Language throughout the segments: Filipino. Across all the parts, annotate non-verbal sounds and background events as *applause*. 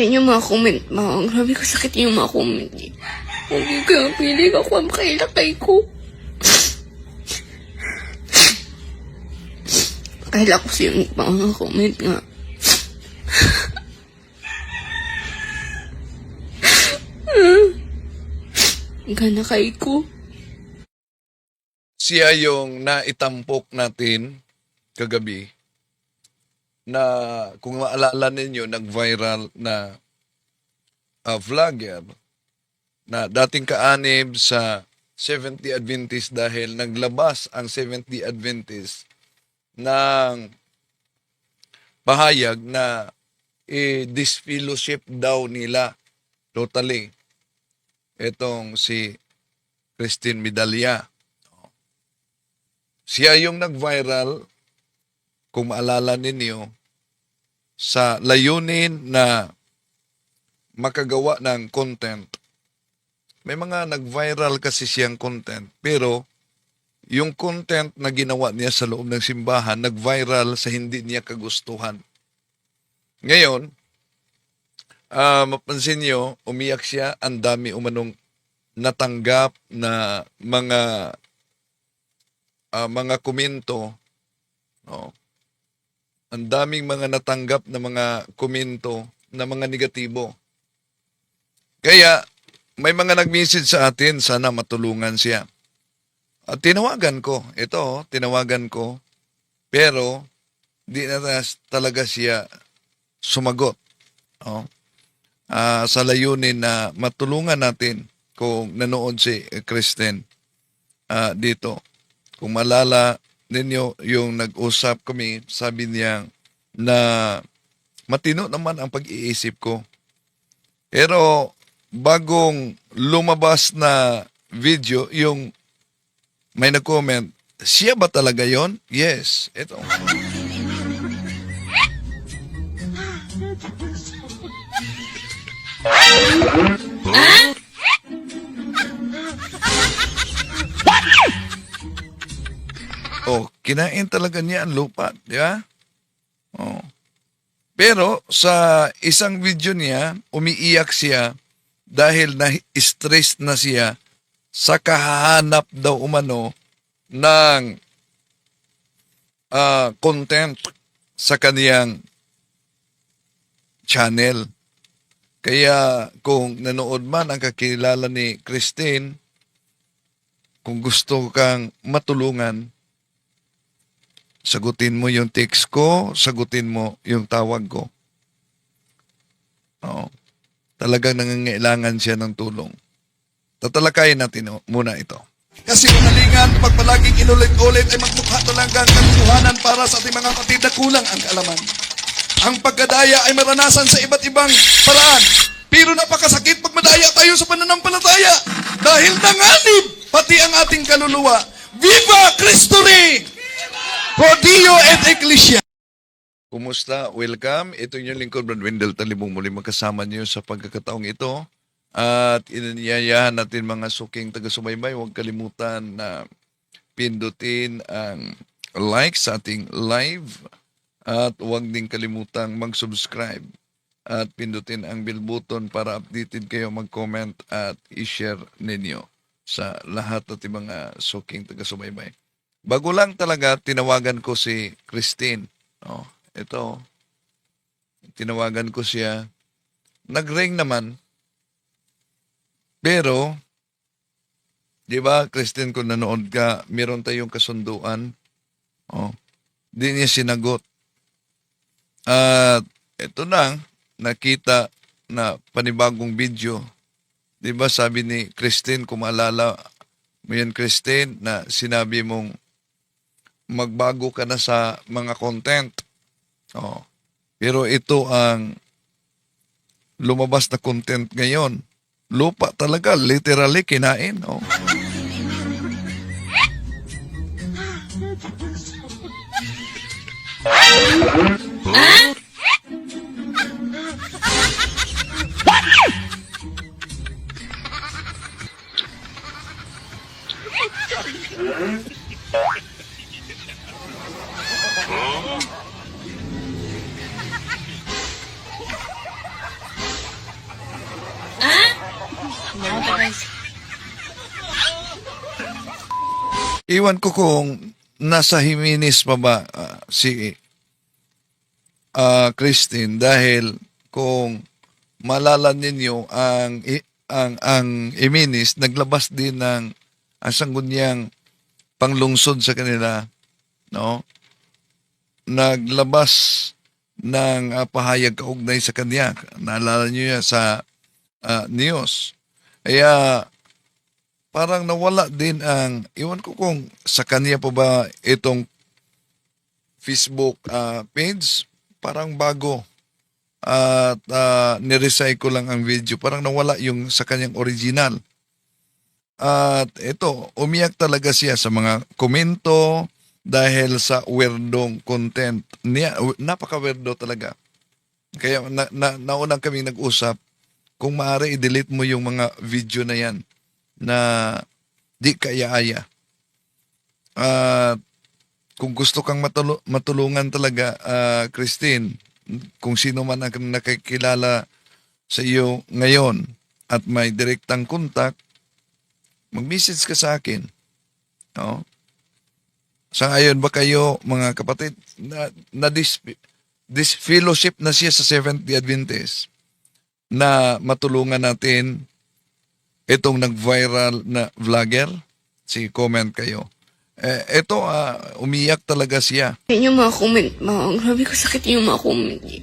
Yan yung mga comment, ma. Grabe ko sakit yung mga comment. Hindi ka pili ka kung makailakay ko. Kaila ko siya yung mga comment nga. Gana kay ko. siya yung naitampok natin kagabi na kung maalala ninyo, nag-viral na uh, vlogger na dating kaanib sa 70 Adventist dahil naglabas ang 70 Adventist ng pahayag na i-disfellowship daw nila totally itong si Christine Medalla. Siya yung nag-viral, kung maalala ninyo, sa layunin na makagawa ng content. May mga nag-viral kasi siyang content, pero yung content na ginawa niya sa loob ng simbahan, nag-viral sa hindi niya kagustuhan. Ngayon, ah mapansin niyo, umiyak siya, ang dami umanong natanggap na mga ah, mga komento. No? Ang daming mga natanggap na mga komento na mga negatibo. Kaya, may mga nag-message sa atin, sana matulungan siya. At tinawagan ko, ito, oh, tinawagan ko, pero di na talaga siya sumagot. Oh. Ah, sa layunin na matulungan natin kung nanood si Kristen ah, dito. Kung malala ninyo yung nag-usap kami, sabi niya na matino naman ang pag-iisip ko. Pero bagong lumabas na video, yung may nag-comment, siya ba talaga yon? Yes, ito. *laughs* Oh, kinain talaga niya ang lupa, di ba? Oh. Pero sa isang video niya, umiiyak siya dahil na-stress na siya sa kahanap daw umano ng ah, content sa kaniyang channel. Kaya kung nanood man ang kakilala ni Christine, kung gusto kang matulungan, sagutin mo yung text ko, sagutin mo yung tawag ko. Oo. Talagang nangangailangan siya ng tulong. Tatalakayin natin muna ito. Kasi kanalingan, pag palaging inulit-ulit ay magmukha talaga ang katotohanan para sa ating mga kapatid na kulang ang kaalaman. Ang pagkadaya ay maranasan sa iba't ibang paraan. Pero napakasakit pag madaya tayo sa pananampalataya. Dahil nanganib pati ang ating kaluluwa. Viva Cristo Rey! Dio et Ecclesia. Kumusta? Welcome. Ito yung lingkod, Brad Wendell Talibong muli magkasama niyo sa pagkakataong ito. At inanyayahan natin mga suking taga-subaybay. Huwag kalimutan na pindutin ang like sa ating live. At huwag din kalimutang mag-subscribe. At pindutin ang bell button para updated kayo mag-comment at i-share ninyo sa lahat at mga suking taga-subaybay. Bago lang talaga, tinawagan ko si Christine. Oh, ito. Tinawagan ko siya. Nag-ring naman. Pero, di ba, Christine, kung nanood ka, meron tayong kasunduan. Oh, di niya sinagot. At ito na, nakita na panibagong video. Di ba sabi ni Christine, kung maalala mo yan, Christine, na sinabi mong magbago ka na sa mga content. Oh. Pero ito ang lumabas na content ngayon. Lupa talaga, literally kinain. Oh. Ah! Iwan ko kung nasa Jimenez pa ba ah, si ah, Christine dahil kung malala ninyo ang ang ang Jimenez naglabas din ng ang sanggunyang panglungsod sa kanila no? Naglabas ng ah, pahayag kaugnay sa kanya. Naalala niyo yan sa ah, news. Kaya parang nawala din ang, iwan ko kung sa kanya pa ba itong Facebook ah, page, parang bago. At uh, nirecycle lang ang video. Parang nawala yung sa kanyang original. At ito, umiyak talaga siya sa mga komento dahil sa weirdong content niya. Napaka-weirdo talaga. Kaya na, na, naunang kami nag-usap, kung maaari i-delete mo yung mga video na yan na di kaya-aya. At kung gusto kang matulu- matulungan talaga, ah, Christine, kung sino man ang nakikilala sa iyo ngayon at may direktang kontak, mag-message ka sa akin. No? Sa ngayon ba kayo, mga kapatid, na, na this, this fellowship na siya sa Seventh-day Adventist na matulungan natin itong nag-viral na vlogger, si comment kayo. Eh, ito, ah, umiyak talaga siya. Yan yung mga comment, ma. Grabe ko sakit yung mga comment. eh.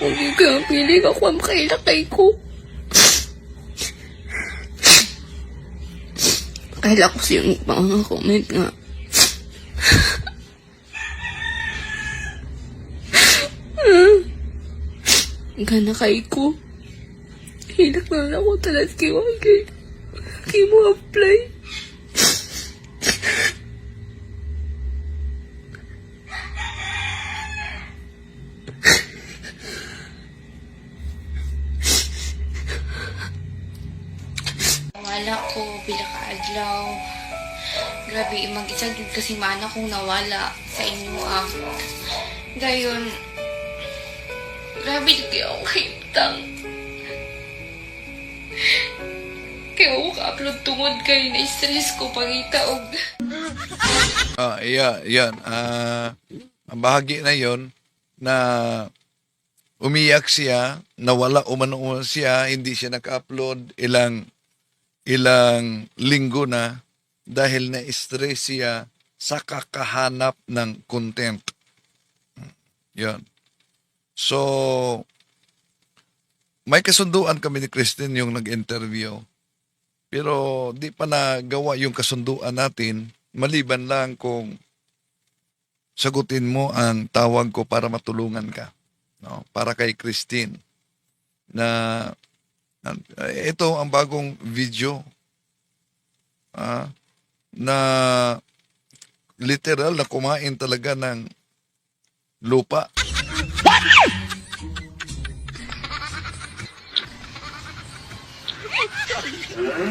Hindi ka pili ako ang ko. Kaila ko siya yung mga comment nga. Gana kay ko. Hilak na lang ako talas kay. Kay mo apply. Wala ko, pila ka. Grabe, imang isa gid kasi mana kong nawala sa inyo ah. Dayon, grabe di kayo ako kaitang. Kaya ako ka-upload tungod kay na-stress ko pangita og Ah, iya, yan. Ah, ang bahagi na yon na umiyak siya, nawala umano siya, hindi siya naka-upload ilang ilang linggo na dahil na-stress siya sa kakahanap ng content. Yan. So, may kasunduan kami ni Christine yung nag-interview. Pero di pa nagawa yung kasunduan natin, maliban lang kung sagutin mo ang tawag ko para matulungan ka. No? Para kay Christine. Na ito ang bagong video ah, na literal na kumain talaga ng lupa. So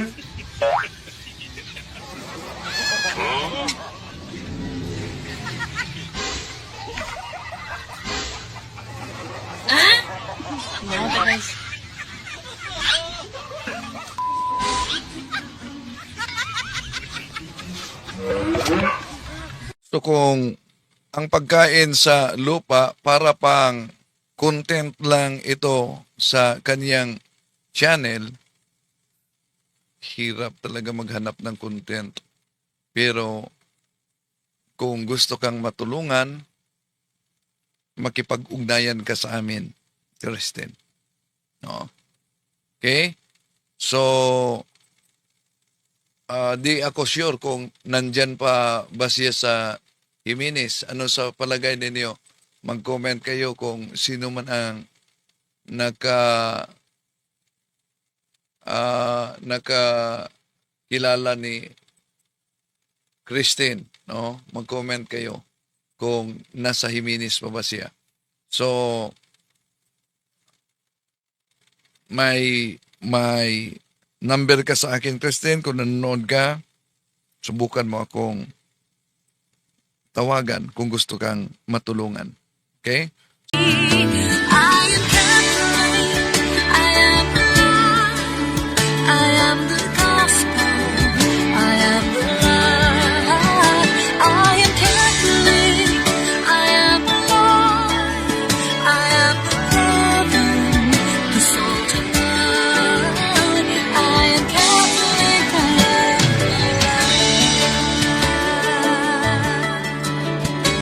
kung ang pagkain sa lupa para pang content lang ito sa kanyang channel, hirap talaga maghanap ng content. Pero kung gusto kang matulungan, makipag-ugnayan ka sa amin, Kristen. No? Okay? So, ah, di ako sure kung nandyan pa ba siya sa Jimenez. Ano sa palagay ninyo? Mag-comment kayo kung sino man ang naka ah naka kilala ni Christine, no? Mag-comment kayo kung nasa Jimenez pa ba siya. So may may number ka sa akin, Christine, kung nanonood ka, subukan mo akong tawagan kung gusto kang matulungan. Okay?